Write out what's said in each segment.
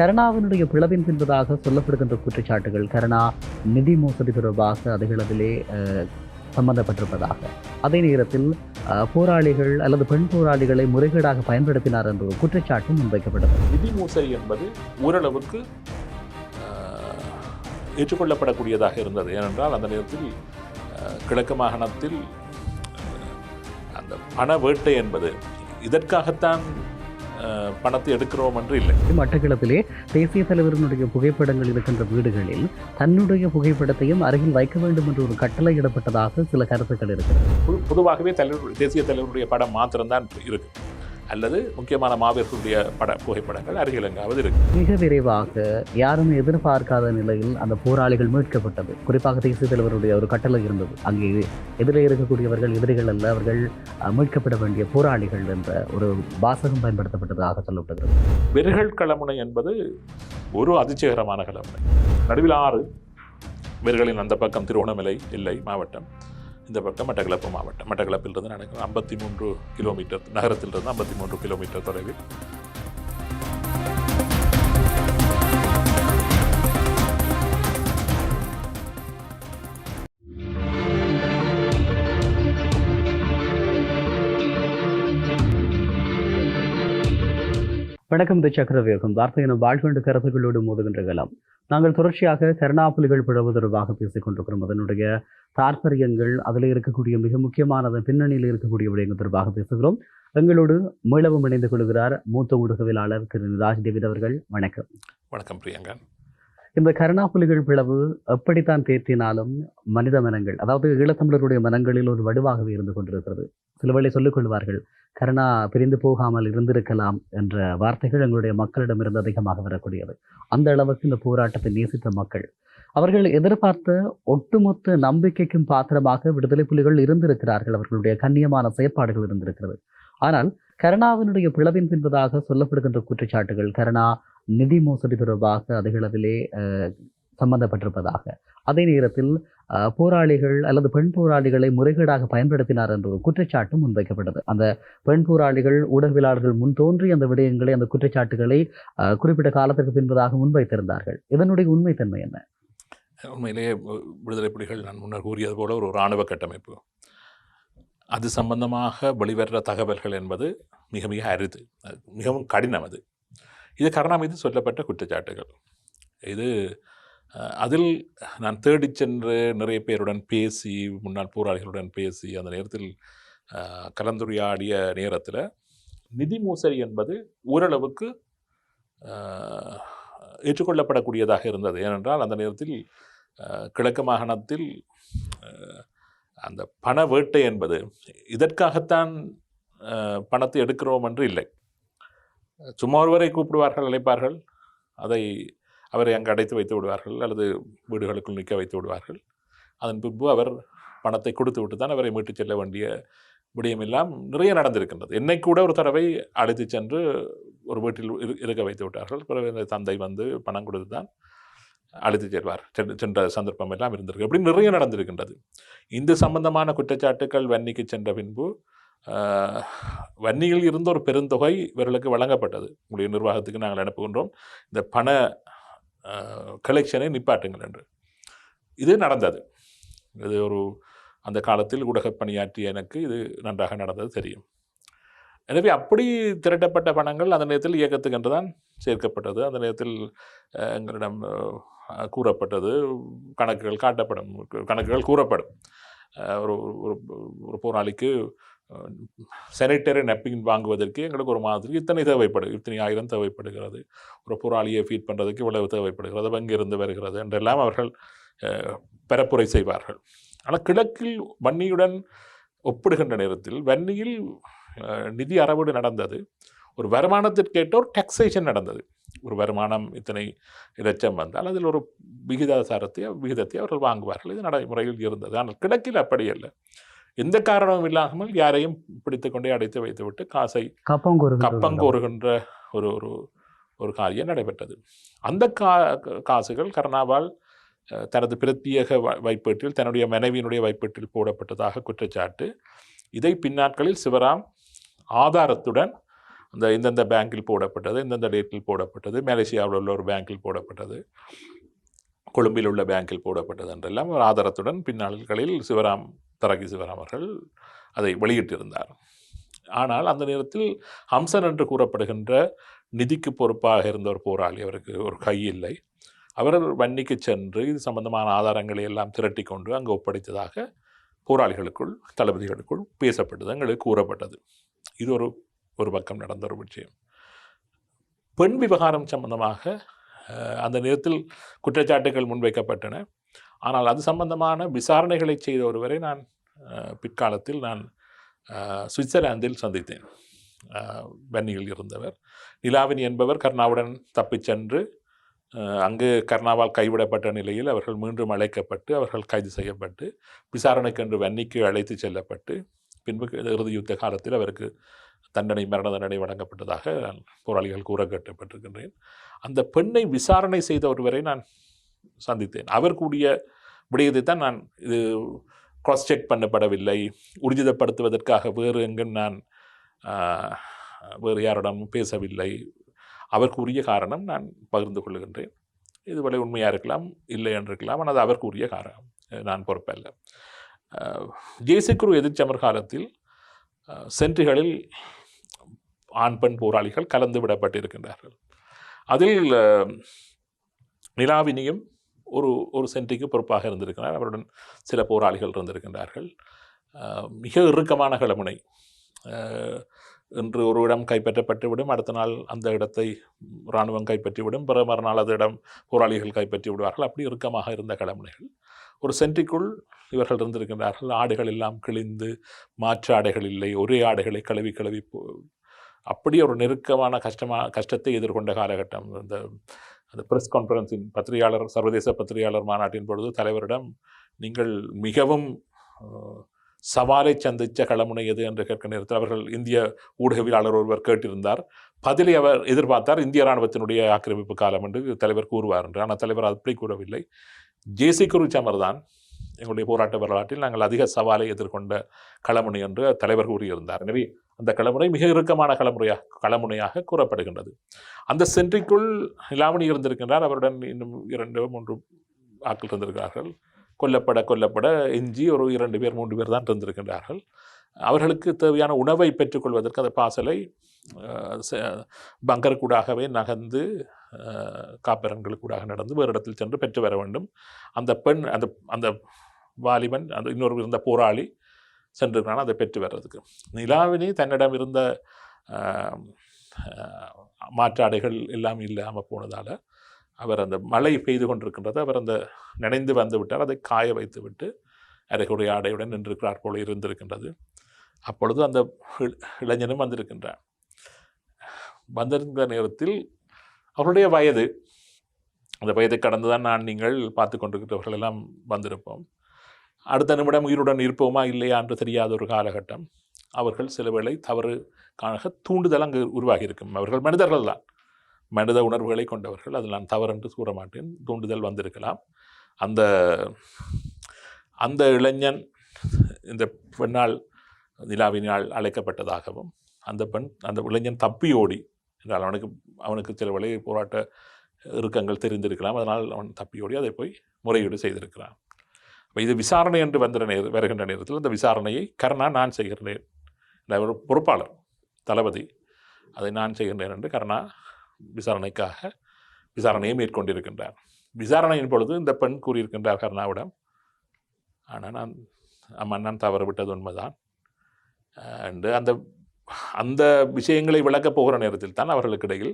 கருணாவினுடைய பிளவின் பின்பதாக சொல்லப்படுகின்ற குற்றச்சாட்டுகள். கருணா நிதி மோசடி தொடர்பாக அதிகளவிலே சம்பந்தப்பட்டிருப்பதாக. அதே நேரத்தில் போராளிகள் அல்லது பெண் போராளிகளை முறைகேடாக பயன்படுத்தினார் என்ற ஒரு குற்றச்சாட்டும் முன்வைக்கப்பட்டது. நிதி மோசடி என்பது ஓரளவுக்கு ஏற்றுக்கொள்ளப்படக்கூடியதாக இருந்தது. ஏனென்றால் அந்த நேரத்தில் கிழக்கு மாகாணத்தில் அந்த பண வேட்டை என்பது இதற்காகத்தான் பணத்தை எடுக்கிறோம் என்று இல்லை. மட்டக்களப்பிலே தேசிய தலைவரினுடைய புகைப்படங்கள் இருக்கின்ற வீடுகளில் தன்னுடைய புகைப்படத்தையும் அருகில் வைக்க வேண்டும் என்ற ஒரு கட்டளை இடப்பட்டதாக சில கருத்துக்கள் இருக்கிறது. பொது- பொதுவாகவே தலைவர் தேசிய தலைவருடைய படம் மாத்திரம்தான் இருக்கு. அல்லது முக்கியமான மாவீரர்களுடைய பட புகைப்படங்கள் அருகில் எங்காவது இருக்கு. மிக விரைவாக யாரும் எதிர்பார்க்காத நிலையில் அந்த போராளிகள் மீட்கப்பட்டது. குறிப்பாக தேசிய தலைவருடைய ஒரு கட்டளை இருந்தது. அங்கே எதிரே இருக்கக்கூடியவர்கள் எதிரிகள் அல்ல அவர்கள் மீட்கப்பட வேண்டிய போராளிகள் என்ற ஒரு வாசகம் பயன்படுத்தப்பட்டதாக சொல்லப்படுகிறது. வெறுகள் களமுனை என்பது ஒரு அதிர்ச்சிகரமான களமுனை நடுவில் ஆறு வெறுகளின் அந்த பக்கம் திருவண்ணாமலை இல்லை மாவட்டம். இந்த பக்கம் மட்டக்களப்பு மாவட்டம். மட்டக்களப்பிலிருந்து நடக்கும் ஐம்பத்தி மூன்று கிலோமீட்டர் நகரத்திலிருந்து ஐம்பத்தி மூன்று கிலோமீட்டர் தொலைவில். வணக்கம் தி சக்கரவேகம் வார்த்தை எனும் வாழ்கொண்டு கருத்துக்களோடு மோதுகின்ற கலம். நாங்கள் தொடர்ச்சியாக கருணாப்புலிகள் பிளவு தொடர்பாக பேசிக் கொண்டிருக்கிறோம். அதனுடைய தாற்பயங்கள் அதில் இருக்கக்கூடிய மிக முக்கியமான பின்னணியில் இருக்கக்கூடிய விடயங்கள் தொடர்பாக பேசுகிறோம். எங்களோடு மீளவும் இணைந்து கொள்கிறார் மூத்த ஊடகவியலாளர் திரு ராஜ் டேவிட் அவர்கள். வணக்கம். வணக்கம் பிரியங்கா. இந்த கருணாப்புலிகள் பிளவு எப்படித்தான் தேற்றினாலும் மனித மனங்கள் அதாவது ஈழத்தமிழருடைய மனங்களில் ஒரு வடுவாகவே இருந்து கொண்டிருக்கிறது. சில வேளை சொல்லிக் கொள்வார்கள் கருணா பிரிந்து போகாமல் இருந்திருக்கலாம் என்ற வார்த்தைகள் எங்களுடைய மக்களிடமிருந்து அதிகமாக வரக்கூடியது அந்த அளவுக்கு இந்த போராட்டத்தை நேசித்த மக்கள். அவர்கள் எதிர்பார்த்த ஒட்டுமொத்த நம்பிக்கைக்கும் பாத்திரமாக விடுதலை புலிகள் இருந்திருக்கிறார்கள். அவர்களுடைய கண்ணியமான செயற்பாடுகள் இருந்திருக்கிறது. ஆனால் கருணாவினுடைய பிளவின் பின்பதாக சொல்லப்படுகின்ற குற்றச்சாட்டுகள் கருணா நிதி மோசடி தொடர்பாக அதிகளவிலே சம்பந்தப்பட்டிருப்பதாக. அதே நேரத்தில் போராளிகள் அல்லது பெண் போராளிகளை முறைகேடாக பயன்படுத்தினார் என்ற ஒரு குற்றச்சாட்டும் முன்வைக்கப்பட்டது. அந்த பெண் போராளிகள் ஊடகவியலாளர்கள் முன் தோன்றி அந்த விடயங்களை அந்த குற்றச்சாட்டுகளை குறிப்பிட்ட காலத்திற்கு பின்பதாக முன்வைத்திருந்தார்கள். இதனுடைய உண்மைத்தன்மை என்ன? உண்மையிலேயே விடுதலை புலிகள் நான் முன்னர் கூறியது போல ஒரு இராணுவ கட்டமைப்பு. அது சம்பந்தமாக வெளிவர்ற தகவல்கள் என்பது மிக மிக அரிது. மிகவும் கடினம் அது. இது கருணா மீது சொல்லப்பட்ட குற்றச்சாட்டுகள். இது அதில் நான் தேடிச் சென்று நிறைய பேருடன் பேசி முன்னாள் போராளிகளுடன் பேசி அந்த நேரத்தில் கலந்துரையாடிய நேரத்தில் நிதி மோசடி என்பது ஓரளவுக்கு ஏற்றுக்கொள்ளப்படக்கூடியதாக இருந்தது. ஏனென்றால் அந்த நேரத்தில் கிழக்கு மாகாணத்தில் அந்த பண வேட்டை என்பது இதற்காகத்தான் பணத்தை எடுக்கிறோம் என்று இல்லை. சும்மா ஒருவரை கூப்பிடுவார்கள் அழைப்பார்கள். அதை அவரை அங்கு அடைத்து வைத்து விடுவார்கள் அல்லது வீடுகளுக்குள் நிற்க வைத்து விடுவார்கள். அதன் பின்பு அவர் பணத்தை கொடுத்து விட்டு தான் அவரை மீட்டுச் செல்ல வேண்டிய விடயம் எல்லாம் நிறைய நடந்திருக்கின்றது. என்னை கூட ஒரு தடவை அழைத்து சென்று ஒரு வீட்டில் இரு- இருக்க வைத்து விட்டார்கள். பிறகு தந்தை வந்து பணம் கொடுத்து தான் அழைத்து செல்வார். சென்ற- சென்ற சந்தர்ப்பம் எல்லாம் இருந்திருக்கு. இப்படி நிறைய நடந்திருக்கின்றது. இந்த சம்பந்தமான குற்றச்சாட்டுக்கள் வன்னிக்கு சென்ற பின்பு வன்னியில் இருந்த ஒரு பெருந்தொகை இவர்களுக்கு வழங்கப்பட்டது. உங்களுடைய நிர்வாகத்துக்கு நாங்கள் அனுப்புகின்றோம். இந்த பண கலெக்ஷனை நிப்பாட்டுங்கள் என்று. இது நடந்தது. இது ஒரு அந்த காலத்தில் ஊடக பணியாற்றிய எனக்கு இது நன்றாக நடந்தது தெரியும். எனவே அப்படி திரட்டப்பட்ட பணங்கள் அந்த நேரத்தில் இயக்கத்துக்கு என்று தான் சேர்க்கப்பட்டது. அந்த நேரத்தில் எங்களிடம் கூறப்பட்டது. கணக்குகள் காட்டப்படும் கணக்குகள் கூறப்படும். ஒரு ஒரு ஒரு போராளிக்கு சானிட்டரி நெப்பின் வாங்குவதற்கு எங்களுக்கு ஒரு மாதிரி இத்தனை தேவைப்படுது இத்தனை ஆயிரம் தேவைப்படுகிறது. ஒரு புறாளியை ஃபீட் பண்ணுறதுக்கு இவ்வளவு தேவைப்படுகிறது. எங்கிருந்து வருகிறது என்றெல்லாம் அவர்கள் பெறப்புரை பரப்புரை செய்வார்கள். ஆனால் கிழக்கில் வன்னியுடன் ஒப்பிடுகின்ற நேரத்தில் வன்னியில் நிதி அறவீடு நடந்தது. ஒரு வருமானத்திற்கேற்ற ஒரு டெக்ஸேஷன் நடந்தது. ஒரு வருமானம் இத்தனை லட்சம் வந்தால் அதில் ஒரு விகிதாசாரத்தை விகிதத்தை அவர்கள் வாங்குவார்கள். இது நடைமுறையில் இருந்தது. ஆனால் கிழக்கில் அப்படி இல்லை எந்த காரணமும் இல்லாமல் யாரையும் பிடித்துக்கொண்டே அடைத்து வைத்துவிட்டு காசை கப்பங்கோரு கப்பங்கோருகின்ற ஒரு ஒரு ஒரு காரியம் நடைபெற்றது. அந்த கா காசுகள் கருணாவால் தனது பிரத்யேக வைப்பீட்டில் தன்னுடைய மனைவியினுடைய வைப்பீட்டில் போடப்பட்டதாக குற்றச்சாட்டு. இதை பின்னாட்களில் சிவராம் ஆதாரத்துடன் அந்த இந்தந்த பேங்கில் போடப்பட்டது இந்தந்த டேட்டில் போடப்பட்டது மலேசியாவில் உள்ள ஒரு பேங்கில் போடப்பட்டது. கொழும்பில் உள்ள பேங்கில் போடப்பட்டது என்றெல்லாம் ஒரு ஆதாரத்துடன் பின்னாள்களில் சிவராம் தரகி சிவராம் அவர்கள் அதை வெளியிட்டிருந்தார். ஆனால் அந்த நேரத்தில் ஹம்சன் என்று கூறப்படுகின்ற நிதிக்கு பொறுப்பாக இருந்த ஒரு போராளி அவருக்கு ஒரு கை இல்லை. அவர் வன்னிக்கு சென்று இது சம்பந்தமான ஆதாரங்களை எல்லாம் திரட்டி கொண்டு அங்கு ஒப்படைத்ததாக போராளிகளுக்குள் தளபதிகளுக்குள் பேசப்பட்டது எங்களுக்கு கூறப்பட்டது. இது ஒரு ஒரு பக்கம் நடந்த ஒரு விஷயம். பெண் விவகாரம் சம்பந்தமாக அந்த நேரத்தில் குற்றச்சாட்டுகள் முன்வைக்கப்பட்டன. ஆனால் அது சம்பந்தமான விசாரணைகளை செய்த ஒருவரை நான் பிற்காலத்தில் நான் சுவிட்சர்லாந்தில் சந்தித்தேன். வன்னியில் இருந்தவர். நிலாவினி என்பவர் கர்ணாவுடன் தப்பிச் சென்று அங்கு கர்ணாவால் கைவிடப்பட்ட நிலையில் அவர்கள் மீண்டும் அழைக்கப்பட்டு அவர்கள் கைது செய்யப்பட்டு விசாரணைக்கென்று வன்னிக்கு அழைத்து செல்லப்பட்டு பின்பு இறுதி யுத்த காலத்தில் அவருக்கு தண்டனை மரண தண்டனை வழங்கப்பட்டதாக போராளிகள் கூற கேட்டப்பட்டிருக்கின்றேன் அந்த பெண்ணை விசாரணை செய்த ஒருவரை நான் சந்தித்தேன். அவர் கூடிய விடயத்தை தான் நான் இது க்ராஸ் செக் பண்ணப்படவில்லை. உறுதிதப்படுத்துவதற்காக வேறு எங்கும் நான் வேறு யாரிடம் பேசவில்லை. அவர் கூறிய காரணம் நான் பகிர்ந்து கொள்ளுகின்றேன். இதுவரை உண்மையாக இருக்கலாம் இல்லை என்று இருக்கலாம் ஆனால் அது அவர் கூறிய காரணம் நான் பொறுப்பல்ல. ஆஹ், எதிர்ச்சமர் காலத்தில் சென்றிகளில் ஆண் பெண் போராளிகள் கலந்து விடப்பட்டிருக்கின்றார்கள். அதில் நிலாவினியும் ஒரு ஒரு சென்ட்ரிக்கு பொறுப்பாக இருந்திருக்கிறார். அவருடன் சில போராளிகள் இருந்திருக்கின்றார்கள். மிக இறுக்கமான கிழமுனை. இன்று ஒரு இடம் கைப்பற்றப்பட்டுவிடும் அடுத்த நாள் அந்த இடத்தை இராணுவம் கைப்பற்றிவிடும் பிற மறுநாள் அந்த இடம் போராளிகள் கைப்பற்றி விடுவார்கள். அப்படி இறுக்கமாக இருந்த கிழமுனைகள். ஒரு சென்ட்ரிக்குள் இவர்கள் இருந்திருக்கின்றார்கள். ஆடைகள் எல்லாம் கிழிந்து மாற்று ஆடைகள் இல்லை ஒரே ஆடைகளை கழுவி கழுவி அப்படியே அப்படி ஒரு நெருக்கமான கஷ்டமாக கஷ்டத்தை எதிர்கொண்ட காலகட்டம். இந்த அந்த ப்ரெஸ் கான்ஃபரன்ஸின் பத்திரிகையாளர் சர்வதேச பத்திரிகையாளர் மாநாட்டின் பொழுது தலைவரிடம் நீங்கள் மிகவும் சவாலை சந்தித்த களமுனை எது? என்று கேட்க நேரத்தில் அவர்கள் இந்திய ஊடகவியலாளர் ஒருவர் கேட்டிருந்தார். பதிலை அவர் எதிர்பார்த்தார். இந்திய இராணுவத்தினுடைய ஆக்கிரமிப்பு காலம் என்று தலைவர் கூறுவார் என்று. ஆனால் தலைவர் அப்படி கூறவில்லை. ஜேசி குருச்சமர் தான் எங்களுடைய போராட்ட வரலாற்றில் நாங்கள் அதிக சவாலை எதிர்கொண்ட களமுனை என்று தலைவர் கூறியிருந்தார். எனவே அந்த கலமுறை மிக இறுக்கமான களமுறையாக களமுனையாக கூறப்படுகின்றது. அந்த சென்ட்ரிக்குள் நிலாமணி இருந்திருக்கின்றார். அவருடன் இன்னும் இரண்டு மூன்று ஆட்கள் இருந்திருக்கிறார்கள். கொல்லப்பட கொல்லப்பட எஞ்சி ஒரு இரண்டு பேர் மூன்று பேர் தான் இருந்திருக்கின்றார்கள். அவர்களுக்கு தேவையான உணவை பெற்றுக்கொள்வதற்கு அந்த பாசலை அஹ், பங்கருக்கூடாகவே நகர்ந்து காப்பரன்களுக்கூடாக நடந்து வேறு இடத்தில் சென்று பெற்று வர வேண்டும். அந்த பெண் அந்த அந்த வாலிபன் அந்த இன்னொரு இருந்த போராளி சென்றிருக்கிறான் அதை பெற்று வர்றதுக்கு. நிலாவினி தன்னிடம் இருந்த மாற்றாடைகள் எல்லாம் இல்லாமல் போனதால் அவர் அந்த மழை பெய்து கொண்டிருக்கின்றது அவர் அந்த நினைந்து வந்து விட்டார் அதை காய வைத்து விட்டு அரைகுறை ஆடையுடன் நின்றிருக்கிறார் போல இருந்திருக்கின்றது. அப்பொழுது அந்த இளைஞனும் வந்திருக்கின்றார் வந்திருந்த நேரத்தில் அவருடைய வயது அந்த வயதை கடந்து தான் நான் நீங்கள் பார்த்து கொண்டிருக்கிறவர்கள் எல்லாம் வந்திருப்போம். அடுத்த நிமிடம் உயிருடன் இருப்போமா இல்லையா என்று தெரியாத ஒரு காலகட்டம். அவர்கள் சில வேளை தவறு காண தூண்டுதல் அங்கு உருவாகி இருக்கும் அவர்கள் மனிதர்கள் தான். மனித உணர்வுகளை கொண்டவர்கள். அதில் நான் தவறு என்று கூற மாட்டேன். தூண்டுதல் வந்திருக்கலாம். அந்த அந்த இளைஞன் இந்த பெண்ணால் நிலாவினால் அழைக்கப்பட்டதாகவும் அந்த பெண் அந்த இளைஞன் தப்பி ஓடி என்றால் அவனுக்கு அவனுக்கு சில வேளை போராட்ட இறுக்கங்கள் தெரிந்திருக்கலாம். அதனால் அவன் தப்பி ஓடி அதை போய் முறையீடு செய்திருக்கிறான். இது விசாரணை என்று வந்த நேர வருகின்ற நேரத்தில் இந்த விசாரணையை கர்ணா நான் செய்கிறேன். ஒரு பொறுப்பாளர் தளபதி அதை நான் செய்கின்றேன் என்று கர்ணா விசாரணைக்காக விசாரணையை மேற்கொண்டிருக்கின்றார். விசாரணையின் பொழுது இந்த பெண் கூறியிருக்கின்றார் கர்ணாவிடம் ஆனால் நான் அம்மா நான் தவறு விட்டது உண்மைதான் என்று அந்த அந்த விஷயங்களை விளக்கப் போகிற நேரத்தில் தான் அவர்களுக்கு இடையில்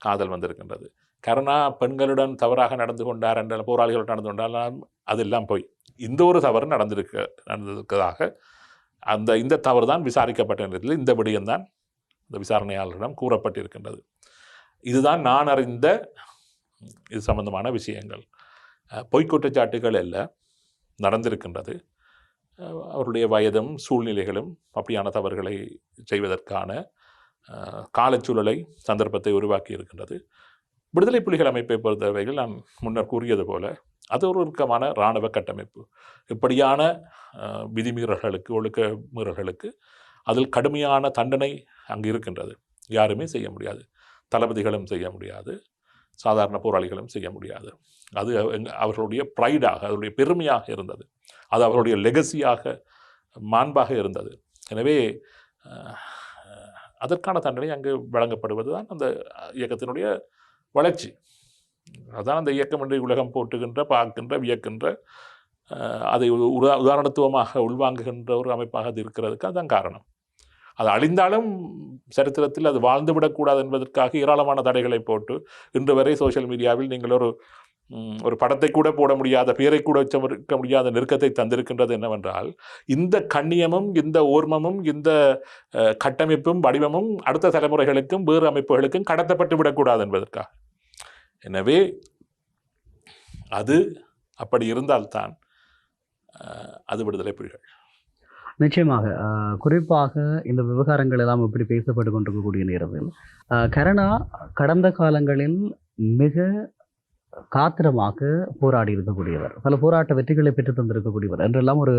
காதல் வந்திருக்கின்றது. கருணா பெண்களுடன் தவறாக நடந்து கொண்டார் என்ற போராளிகளுடன் நடந்து கொண்டால் அதெல்லாம் போய் இந்த ஒரு தவறு நடந்திருக்க நடந்திருக்கிறதாக அந்த இந்த தவறு தான் விசாரிக்கப்பட்ட நேரத்தில் இந்த விடயம்தான் இந்த விசாரணையாளரிடம் கூறப்பட்டிருக்கின்றது. இதுதான் நான் அறிந்த இது சம்பந்தமான விஷயங்கள். அஹ், பொய்க் குற்றச்சாட்டுகள் அல்ல நடந்திருக்கின்றது. அவருடைய வயதும் சூழ்நிலைகளும் அப்படியான தவறுகளை செய்வதற்கான காலச்சூழலை சந்தர்ப்பத்தை உருவாக்கி இருக்கின்றது விடுதலை புலிகள் அமைப்பை பொறுத்தவரையில் நான் முன்னர் கூறியது போல அது ஒரு இறுக்கமான இராணுவ கட்டமைப்பு. இப்படியான விதிமீறல்களுக்கு ஒழுக்க மீறல்களுக்கு அதில் கடுமையான தண்டனை அங்கு இருக்கின்றது. யாருமே செய்ய முடியாது. தளபதிகளும் செய்ய முடியாது. சாதாரண போராளிகளும் செய்ய முடியாது. அது அவர்களுடைய ப்ரைடாக அவருடைய பெருமையாக இருந்தது. அது அவருடைய லெகசியாக மாண்பாக இருந்தது. எனவே அதற்கான தண்டனை அங்கு வழங்கப்படுவது தான் அந்த இயக்கத்தினுடைய வளர்ச்சி. அதான் அந்த இயக்கம் என்று உலகம் போட்டுகின்ற பார்க்கின்ற வியக்கின்ற அதை உதா உதாரணத்துவமாக உள்வாங்குகின்ற ஒரு அமைப்பாக அது இருக்கிறதுக்கு அதுதான் காரணம். அது அழிந்தாலும் சரித்திரத்தில் அது வாழ்ந்து விடக்கூடாது என்பதற்காக ஏராளமான தடைகளை போட்டு இன்று வரை சோஷியல் மீடியாவில் நீங்கள் ஒரு ஒரு படத்தை கூட போட முடியாத பேரை கூட வச்சமர்க்க முடியாத நெருக்கத்தை தந்திருக்கின்றது என்னவென்றால் இந்த கண்ணியமும் இந்த ஓர்மமும் இந்த கட்டமைப்பும் வடிவமும் அடுத்த தலைமுறைகளுக்கும் வேறு அமைப்புகளுக்கும் கடத்தப்பட்டு விடக்கூடாது என்பதற்காக. எனவே அது அப்படி இருந்தால்தான் அது விடுதலை புலிகள். நிச்சயமாக குறிப்பாக இந்த விவகாரங்கள் எல்லாம் இப்படி பேசப்பட்டு கொண்டிருக்கக்கூடிய நேரத்தில் கரணா கடந்த காலங்களில் மிக காத்திரமாக போராடி இருக்கக்கூடியவர். பல போராட்ட வெற்றிகளை பெற்று தந்திருக்கக்கூடியவர் என்றெல்லாம் ஒரு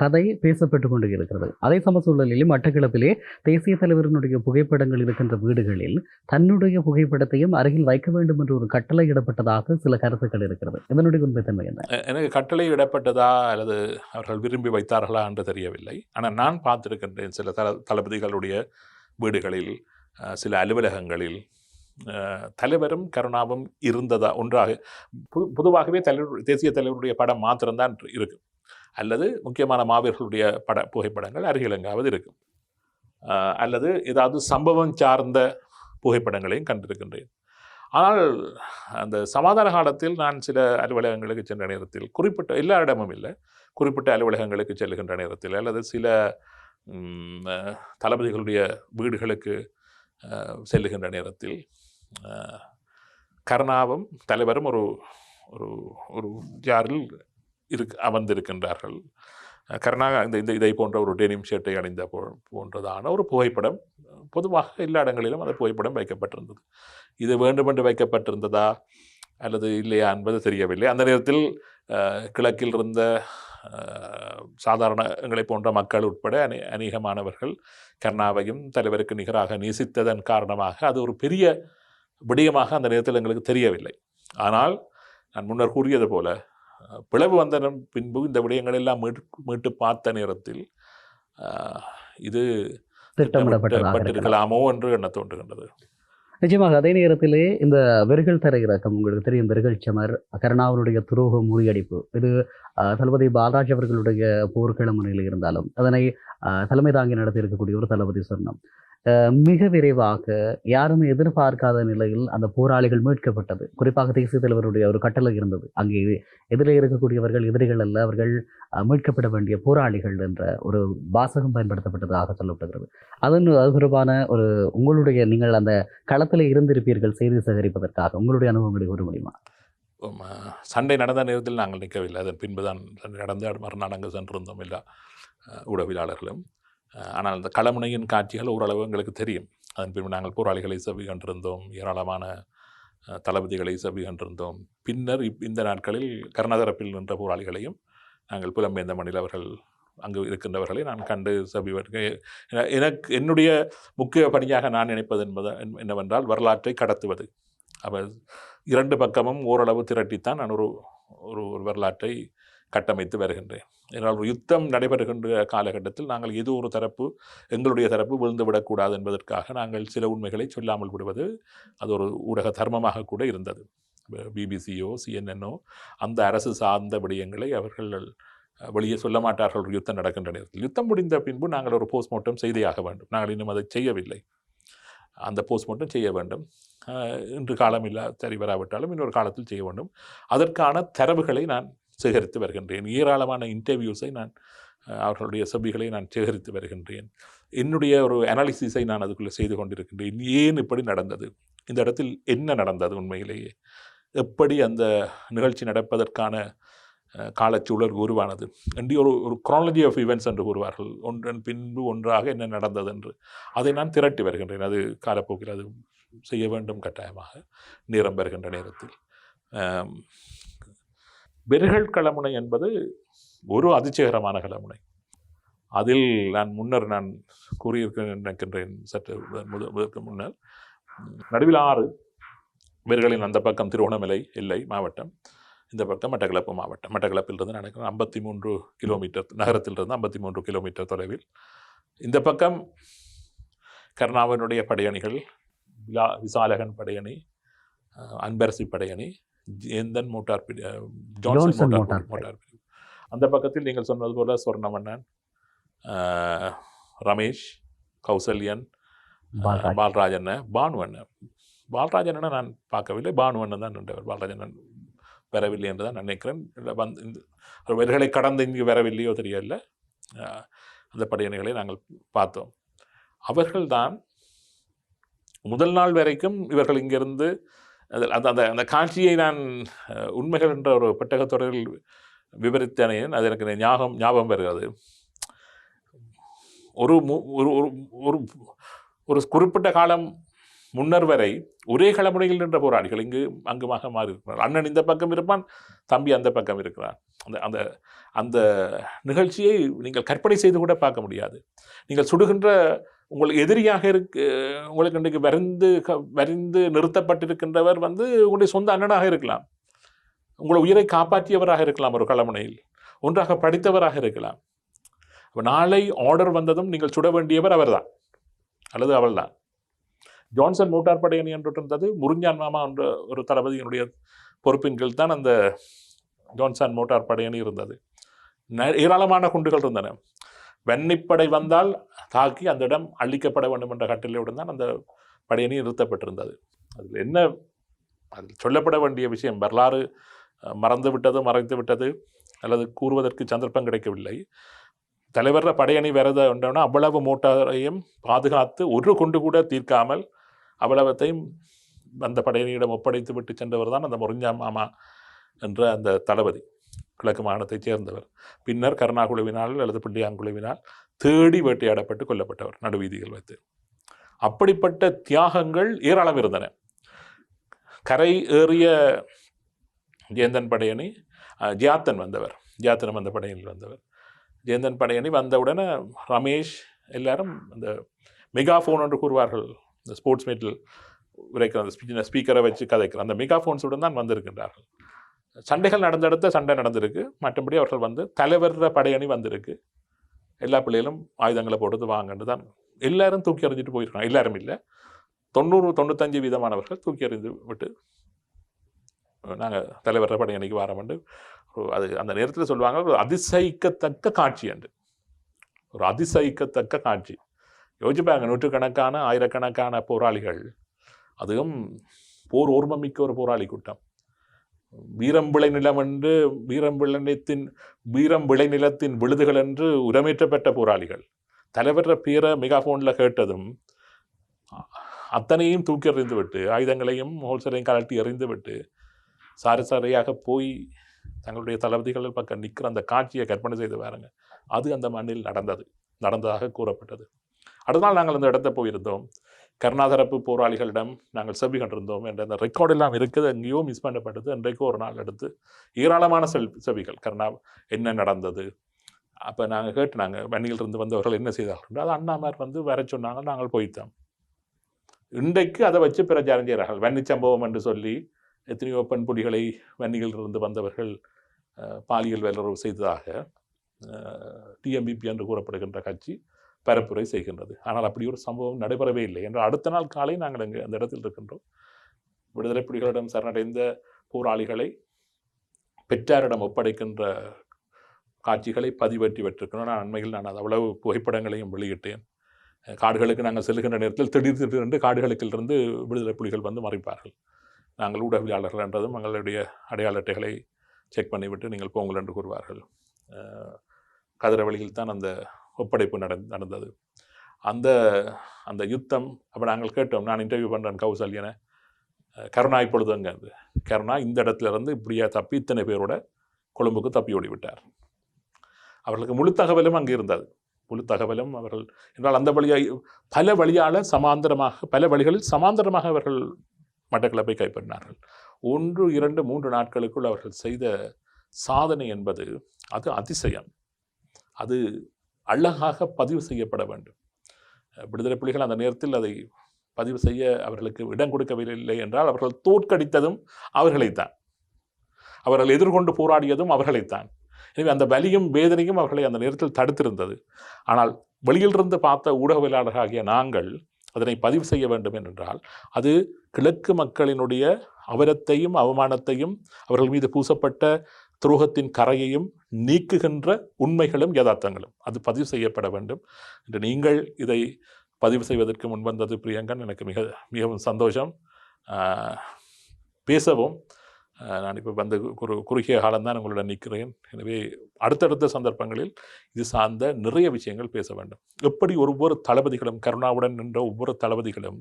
கதை பேசப்பட்டு கொண்டு இருக்கிறது அதே சம சூழலிலும் மட்டக்களப்பிலே தேசிய தலைவரினுடைய புகைப்படங்கள் இருக்கின்ற வீடுகளில் தன்னுடைய புகைப்படத்தையும் அருகில் வைக்க வேண்டும் என்று ஒரு கட்டளை இடப்பட்டதாக சில கருத்துக்கள் இருக்கிறது. இதனுடைய உண்மைத்தன்மை என்ன? எனக்கு கட்டளை இடப்பட்டதா அல்லது அவர்கள் விரும்பி வைத்தார்களா என்று தெரியவில்லை. ஆனால் நான் பார்த்திருக்கின்றேன் சில தள தளபதிகளுடைய வீடுகளில் சில அலுவலகங்களில் தலைவரும் கருணாவும் இருந்ததா ஒன்றாக பொது பொதுவாகவே தலைவர் தேசிய தலைவருடைய படம் மாத்திரம்தான் இருக்கும். அல்லது முக்கியமான மாவீரர்களுடைய பட புகைப்படங்கள் அருகில் எங்காவது இருக்கும் அல்லது ஏதாவது சம்பவம் சார்ந்த புகைப்படங்களையும் கண்டிருக்கின்றேன். ஆனால் அந்த சமாதான காலத்தில் நான் சில அலுவலகங்களுக்கு சென்ற நேரத்தில் குறிப்பிட்ட எல்லா இடமும் இல்லை குறிப்பிட்ட அலுவலகங்களுக்கு செல்லுகின்ற நேரத்தில் அல்லது சில தளபதிகளுடைய வீடுகளுக்கு செல்லுகின்ற நேரத்தில் கருணாவும் தலைவரும் ஒரு ஒரு ஒரு ஜாரில் இரு அமர்ந்திருக்கின்றார்கள். கர்ணா இந்த இந்த இதை போன்ற ஒரு டெனிம் ஷர்ட்டை அணிந்த போ போன்றதான ஒரு புகைப்படம் பொதுவாக எல்லா இடங்களிலும் அந்த புகைப்படம் வைக்கப்பட்டிருந்தது. இது வேண்டுமென்று வைக்கப்பட்டிருந்ததா அல்லது இல்லையா என்பது தெரியவில்லை. அந்த நேரத்தில் கிழக்கில் இருந்த அஹ், சாதாரண எங்களை போன்ற மக்கள் உட்பட அநே அநேகமானவர்கள் கருணாவையும் தலைவருக்கு நிகராக நேசித்ததன் காரணமாக அது ஒரு பெரிய விடயமாக அந்த நேரத்தில் எங்களுக்கு தெரியவில்லை. ஆனால் நான் முன்னர் கூறியது போல பிளவு வந்த பின்பு இந்த விடயங்கள் எல்லாம் மீட்டு மீட்டு பார்த்த நேரத்தில் இது திட்டமிடப்பட்டதாக இருக்கலாம் பட்டிருக்கலாமோ என்று எண்ண தோன்றுகின்றது? நிச்சயமாக அதே நேரத்திலே இந்த வெறுகள் தர இறக்கம் உங்களுக்கு தெரியும் வெறுகள் சமர் கருணாவனுடைய துரோக முறியடிப்பு இது தளபதி பாலராஜ் அவர்களுடைய போர்க்கள முனையில் இருந்தாலும் அதனை அஹ், தலைமை தாங்கி நடத்தி இருக்கக்கூடிய ஒரு தளபதி சொன்னோம் அஹ், மிக விரைவாக யாருமே எதிர்பார்க்காத நிலையில் அந்த போராளிகள் மீட்கப்பட்டது. குறிப்பாக தேசிய தலைவருடைய ஒரு கட்டளை இருந்தது. அங்கே எதிரே இருக்கக்கூடியவர்கள் எதிரிகள் அல்ல அவர்கள் மீட்கப்பட வேண்டிய போராளிகள் என்ற ஒரு வாசகம் பயன்படுத்தப்பட்டதாக சொல்லப்படுகிறது. அதன் அது தொடர்பான ஒரு உங்களுடைய நீங்கள் அந்த களத்தில் இருந்திருப்பீர்கள் செய்தி சேகரிப்பதற்காக. உங்களுடைய அனுபவங்களை கூற முடியுமா? சண்டை நடந்த நேரத்தில் நாங்கள் நிற்கவில்லை. அதன் பின்பு தான் நடந்து மறுநாள் அங்கு சென்றிருந்தோம் எல்லா அஹ், ஆனால் அந்த களமுனையின் காட்சிகள் ஓரளவு எங்களுக்கு தெரியும். அதன் பின்பு நாங்கள் போராளிகளை செவி கண்டிருந்தோம் ஏராளமான தளபதிகளை செவி கண்டிருந்தோம். பின்னர் இப் இந்த நாட்களில் கர்நாதரப்பில் நின்ற போராளிகளையும் நாங்கள் புலம்பெயர்ந்த மண்ணில் அவர்கள் அங்கு இருக்கின்றவர்களை நான் கண்டு செவி எனக்கு என்னுடைய முக்கிய பணியாக நான் நினைப்பது என்பது என்னவென்றால் வரலாற்றை கடத்துவது. அவர் இரண்டு பக்கமும் ஓரளவு திரட்டித்தான் நான் ஒரு ஒரு ஒரு வரலாற்றை கட்டமைத்து வருகின்றேன். ஏனால் ஒரு யுத்தம் நடைபெறுகின்ற காலகட்டத்தில் நாங்கள் ஏதோ ஒரு தரப்பு எங்களுடைய தரப்பு விழுந்து விடக்கூடாது என்பதற்காக நாங்கள் சில உண்மைகளை சொல்லாமல் விடுவது அது ஒரு ஊடக தர்மமாக கூட இருந்தது. பிபிசியோ சிஎன்என்னோ அந்த அரசு சார்ந்த விடயங்களை அவர்கள் வெளியே சொல்ல மாட்டார்கள் ஒரு யுத்தம் நடக்கின்ற நேரத்தில். யுத்தம் முடிந்த பின்பு நாங்கள் ஒரு போஸ்ட்மார்ட்டம் செய்தே ஆக வேண்டும். நாங்கள் இன்னும் அதை செய்யவில்லை. அந்த போஸ்ட்மார்ட்டம் செய்ய வேண்டும். இன்று காலம் இல்லா சரி வராவிட்டாலும் இன்னொரு காலத்தில் செய்ய வேண்டும். அதற்கான தரவுகளை நான் சேகரித்து வருகின்றேன். ஏராளமான இன்டர்வியூஸை நான் அவர்களுடைய செபிகளை நான் சேகரித்து வருகின்றேன். என்னுடைய ஒரு அனாலிசிஸை நான் அதுக்குள்ளே செய்து கொண்டிருக்கின்றேன். ஏன் இப்படி நடந்தது? இந்த இடத்தில் என்ன நடந்தது உண்மையிலேயே? எப்படி அந்த நிகழ்ச்சி நடப்பதற்கான காலச்சூழல் உருவானது? என்று ஒரு ஒரு குராலஜி ஆஃப் ஈவெண்ட்ஸ் என்று கூறுவார்கள். ஒன்றன் பின்பு ஒன்றாக என்ன நடந்தது என்று. அதை நான் திரட்டி வருகின்றேன். அது காலப்போக்கில் அது செய்ய வேண்டும் கட்டாயமாக. நேரம் வருகின்ற நேரத்தில். ஆம், வெறுகள் களமுனை என்பது ஒரு அதிர்ச்சிகரமான களமுனை. அதில் நான் முன்னர் நான் கூறியிருக்கிறேன் நினைக்கின்றேன் சற்று முதற்கு முன்னர். நடுவில் ஆறு இவர்களின் அந்த பக்கம் திருவோணமலை எல்லை மாவட்டம். இந்த பக்கம் மட்டக்களப்பு மாவட்டம். மட்டக்களப்பிலிருந்து நினைக்கிறேன் ஐம்பத்தி மூன்று கிலோமீட்டர் நகரத்திலிருந்து ஐம்பத்தி மூன்று கிலோமீட்டர் தொலைவில். இந்த பக்கம் கருணாவனுடைய படையணிகள் விலா விசாலகன் படையணி Anbarasi படையணி Jenthan motor Johnson motor motor பிரிவு அந்த பக்கத்தில் நீங்கள் சொன்னது போல அஹ், ரமேஷ் கௌசல்யன் பால்ராஜ். பால்ராஜன் பானுவண்ணன் பால்ராஜனை நான் பார்க்கவில்லை. பானுவண்ணன் தான் நின்றவர். பால்ராஜன் வரவில்லை என்று தான் நினைக்கிறேன். வந்து இந்த இவர்களை கடந்து இங்கு வரவில்லையோ தெரியல அந்த படையணிகளை நாங்கள் பார்த்தோம். அவர்கள்தான் முதல் நாள் வரைக்கும் இவர்கள் இங்கிருந்து அந்த அந்த அந்த காட்சியை நான் உண்மைகள் என்ற ஒரு பெட்டகத்தொடரில் தொடரில் அது எனக்கு ஞாபகம் ஞாபகம் வருகிறது. ஒரு மு- ஒரு ஒரு ஒரு ஒரு குறிப்பிட்ட காலம் முன்னர் வரை ஒரே களமுனையில் நின்ற போராளிகள் இங்கு அங்குமாக மாறி இருக்கிறார் அண்ணன் இந்த பக்கம் இருப்பான் தம்பி அந்த பக்கம் இருக்கிறான். அந்த அந்த அந்த நிகழ்ச்சியை நீங்கள் கற்பனை செய்து கூட பார்க்க முடியாது. நீங்கள் சுடுகின்ற உங்களுக்கு எதிரியாக இருக்கு உங்களுக்கு இன்றைக்கு வரைந்து க- நிறுத்தப்பட்டிருக்கின்றவர் வந்து உங்களுடைய சொந்த அண்ணனாக இருக்கலாம். உங்களை உயிரை காப்பாற்றியவராக இருக்கலாம் ஒரு களமுனையில். ஒன்றாக படித்தவராக இருக்கலாம். நாளை ஆர்டர் வந்ததும் நீங்கள் சுட வேண்டியவர் அவர்தான். அல்லது அவள்தான். ஜான்சன் மோட்டார் படையணி என்று இருந்தது முருஞ்சான் மாமா என்ற ஒரு தளபதியினுடைய பொறுப்பின் கீழ் தான் அந்த ஜான்சன் மோட்டார் படையணி இருந்தது. ந- ஏராளமான குண்டுகள் இருந்தன. வெண்ணிப்படை வந்தால் தாக்கி அந்த இடம் அழிக்கப்பட வேண்டும் என்ற கட்டளையுடன் தான் அந்த படையணி நிறுத்தப்பட்டிருந்தது. அதில் என்ன அதில் சொல்லப்பட வேண்டிய விஷயம் வரலாறு மறந்து விட்டது மறைத்து விட்டது அல்லது கூறுவதற்கு சந்தர்ப்பம் கிடைக்கவில்லை. தலைவர் படையணி வரத உண்டோன்னா அவ்வளவு மோட்டாரையும் பாதுகாத்து ஒரு கொண்டு கூட தீர்க்காமல் அவ்வளவத்தையும் அந்த படையணியிடம் ஒப்படைத்து விட்டு சென்றவர் தான் அந்த முறிஞ்சா மாமா என்ற அந்த தளபதி. கிழக்கு மாகாணத்தைச் சேர்ந்தவர். பின்னர் கருணாகுழுவினால் அல்லது பிள்ளையாங்குழுவினால் தேடி வேட்டையாடப்பட்டு கொல்லப்பட்டவர் நடுவீதிகள் வைத்து. அப்படிப்பட்ட தியாகங்கள் ஏராளம் இருந்தன கரை ஏறிய ஜேந்தன் படையணி ஜியாத்தன் வந்தவர். ஜியாத்தனம் வந்த படையணியில் வந்தவர். ஜேந்தன் படையணி வந்தவுடனே ரமேஷ் எல்லாரும் அந்த மெகாஃபோன் என்று கூறுவார்கள். இந்த ஸ்போர்ட்ஸ் மீட்டில் உரைக்கிற அந்த ஸ்பீக்கரை வச்சு கதைக்கிற அந்த மெகாஃபோன்ஸுடன் தான் வந்திருக்கின்றார்கள். சண்டைகள் நடந்த இடத்த சண்டை நடந்திருக்கு. மற்றபடி அவர்கள் வந்து தலைவர்ற படையணி வந்திருக்கு. எல்லா பிள்ளைகளும் ஆயுதங்களை போட்டு வாங்கன்னு தான் எல்லாரும் தூக்கி எறிஞ்சிட்டு போயிருக்காங்க. எல்லாரும் இல்லை. தொண்ணூறு தொண்ணூத்தஞ்சு வீதமானவர்கள் தூக்கி எறிந்து விட்டு நாங்கள் தலைவர் படையணிக்கு வாரம்ண்டு அது அந்த நேரத்தில் சொல்லுவாங்க ஒரு அதிசயிக்கத்தக்க காட்சி அண்டு. ஒரு அதிசயிக்கத்தக்க காட்சி. யோசிப்பாங்க நூற்றுக்கணக்கான ஆயிரக்கணக்கான போராளிகள். அதுவும் போர் ஓர்மமிக்க ஒரு போராளி கூட்டம். வீரம் விளை நிலம் என்று வீரம் விளைநிலத்தின் வீரம் விளை நிலத்தின் விழுதுகள் என்று உரமேற்றப்பட்ட போராளிகள். தலைவர பேரை மெகாஃபோனில் கேட்டதும் அத்தனையும் தூக்கி எறிந்துவிட்டு ஆயுதங்களையும் ஹோல்சேலையும் கலட்டி எறிந்துவிட்டு சாரி போய் தங்களுடைய தளபதிகள் பக்கம் நிற்கிற அந்த காட்சியை கற்பனை செய்து பாருங்க. அது அந்த மண்ணில் நடந்தது நடந்ததாக கூறப்பட்டது. அடுத்த நாள் நாங்கள் அந்த இடத்த போயிருந்தோம். கருணாதரப்பு போராளிகளிடம் நாங்கள் செவி கண்டிருந்தோம் என்ற அந்த ரெக்கார்டு எல்லாம் இருக்குது எங்கேயோ மிஸ் பண்ணப்பட்டது. இன்றைக்கு ஒரு நாள் எடுத்து ஏராளமான செல் செவிகள் கருணா என்ன நடந்தது? அப்போ நாங்கள் கேட்டு நாங்கள் வண்டியிலிருந்து வந்தவர்கள் என்ன செய்தார்கள் அது அண்ணாமார் வந்து வர சொன்னாங்க நாங்கள் போய்த்தோம் இன்றைக்கு அதை வச்சு பிரச்சாரம் செய்கிறார்கள். வன்னி சம்பவம் என்று சொல்லி எத்தனையோ பெண் புலிகளை வன்னிகளிலிருந்து வந்தவர்கள் பாலியல் வல்லுறவு செய்ததாக டிஎம்பிபி என்று கூறப்படுகின்ற கட்சி பரப்புரை செய்கின்றது. ஆனால் அப்படி ஒரு சம்பவம் நடைபெறவே இல்லை. என்று அடுத்த நாள் காலை நாங்கள் அங்கே அந்த இடத்தில் இருக்கின்றோம். விடுதலை புலிகளிடம் சரணடைந்த போராளிகளை பெற்றாரிடம் ஒப்படைக்கின்ற காட்சிகளை பதிவேற்றி விட்டிருக்கிறோம் நான் அண்மையில் நான் அவ்வளவு புகைப்படங்களையும் வெளியிட்டேன். காடுகளுக்கு நாங்கள் செல்கின்ற நேரத்தில் திடீர் திடீரென்று காடுகளுக்கிலிருந்து விடுதலை புலிகள் வந்து மறைப்பார்கள். நாங்கள் ஊடகவியலாளர்கள் என்றதும் எங்களுடைய அடையாள அட்டைகளை செக் பண்ணிவிட்டு நீங்கள் போங்கள் என்று கூறுவார்கள். கதிரவழியில் தான் அந்த ஒப்படைப்பு நடந் நடந்தது. அந்த அந்த யுத்தம் அப்போ நாங்கள் கேட்டோம் நான் இன்டர்வியூ பண்ணுறேன் கௌசல்யனை கருணா இப்பொழுது அங்கே கருணா இந்த இடத்துல இருந்து இப்படியா தப்பி இத்தனை பேரோட கொழும்புக்கு தப்பி ஓடிவிட்டார். அவர்களுக்கு முழு தகவலும் அங்கே இருந்தது. முழு தகவலும் அவர்கள் என்றால் அந்த வழியாக பல வழியால் சமாந்தரமாக பல வழிகளில் சமாந்தரமாக அவர்கள் மட்டக்களப்பை கைப்பற்றினார்கள். ஒன்று இரண்டு மூன்று நாட்களுக்குள் அவர்கள் செய்த சாதனை என்பது அது அதிசயம். அது அழகாக பதிவு செய்யப்பட வேண்டும். விடுதலை புலிகள் அந்த நேரத்தில் அதை பதிவு செய்ய அவர்களுக்கு இடம் கொடுக்கவில்லை என்றால் அவர்கள் தோற்கடித்ததும் அவர்களைத்தான். அவர்கள் எதிர்கொண்டு போராடியதும் அவர்களைத்தான். எனவே அந்த வலியும் வேதனையும் அவர்களை அந்த நேரத்தில் தடுத்திருந்தது. ஆனால் வெளியிலிருந்து பார்த்த ஊடகவியலாளர்களாகிய நாங்கள் அதனை பதிவு செய்ய வேண்டும் என்றால் அது கிழக்கு மக்களினுடைய அவரத்தையும் அவமானத்தையும் அவர்கள் மீது பூசப்பட்ட துரோகத்தின் கரையையும் நீக்குகின்ற உண்மைகளும் யதார்த்தங்களும். அது பதிவு செய்யப்பட வேண்டும். என்று நீங்கள் இதை பதிவு செய்வதற்கு முன்வந்தது பிரியங்கன் எனக்கு மிக மிகவும் சந்தோஷம். பேசவும். நான் இப்போ வந்து ஒரு குறுகிய காலம்தான் உங்களுடன் நிற்கிறேன். எனவே அடுத்தடுத்த சந்தர்ப்பங்களில் இது சார்ந்த நிறைய விஷயங்கள் பேச வேண்டும். எப்படி ஒவ்வொரு தளபதிகளும் கருணாவுடன் நின்ற ஒவ்வொரு தளபதிகளும்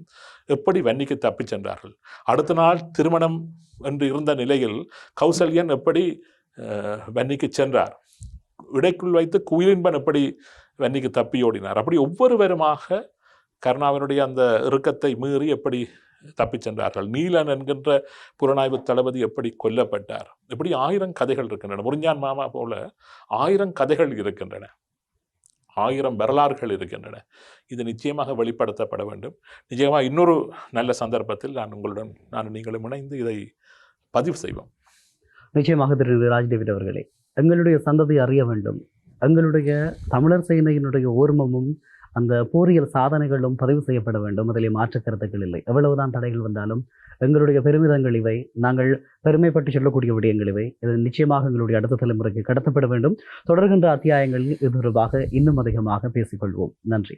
எப்படி வன்னிக்கு தப்பிச் சென்றார்கள்? அடுத்த நாள் திருமணம் என்று இருந்த நிலையில் கௌசல்யன் எப்படி வன்னிக்கு சென்றார். இடைக்குள் வைத்து குயிலின்பன் எப்படி வன்னிக்கு தப்பி ஓடினார்? அப்படி ஒவ்வொருவருமாக கருணாவினுடைய அந்த இறுக்கத்தை மீறி எப்படி தப்பிச் சென்றார்கள்? நீலன் என்கின்ற புலனாய்வு தளபதி எப்படி கொல்லப்பட்டார்? இப்படி ஆயிரம் கதைகள் இருக்கின்றன. முறிஞ்சான் மாமா போல ஆயிரம் கதைகள் இருக்கின்றன. ஆயிரம் வரலாறுகள் இருக்கின்றன. இது நிச்சயமாக வெளிப்படுத்தப்பட வேண்டும். நிச்சயமாக இன்னொரு நல்ல சந்தர்ப்பத்தில் நான் உங்களுடன் நான் நீங்களும் இணைந்து இதை பதிவு செய்வோம். நிச்சயமாக திரு ராஜ் டேவிட் அவர்களே எங்களுடைய சந்ததி அறிய வேண்டும். எங்களுடைய தமிழர் சேனையினுடைய ஓர்மமும் அந்த போரியல் சாதனைகளும் பதிவு செய்யப்பட வேண்டும். அதிலே மாற்று கருத்துக்கள் இல்லை. எவ்வளவுதான் தடைகள் வந்தாலும் எங்களுடைய பெருமிதங்கள் இவை. நாங்கள் பெருமைப்பட்டு சொல்லக்கூடிய விடயங்கள் இவை. இது நிச்சயமாக எங்களுடைய அடுத்த தலைமுறைக்கு கடத்தப்பட வேண்டும். தொடர்கின்ற அத்தியாயங்களில் இது தொடர்பாக இன்னும் அதிகமாக பேசிக்கொள்வோம். நன்றி.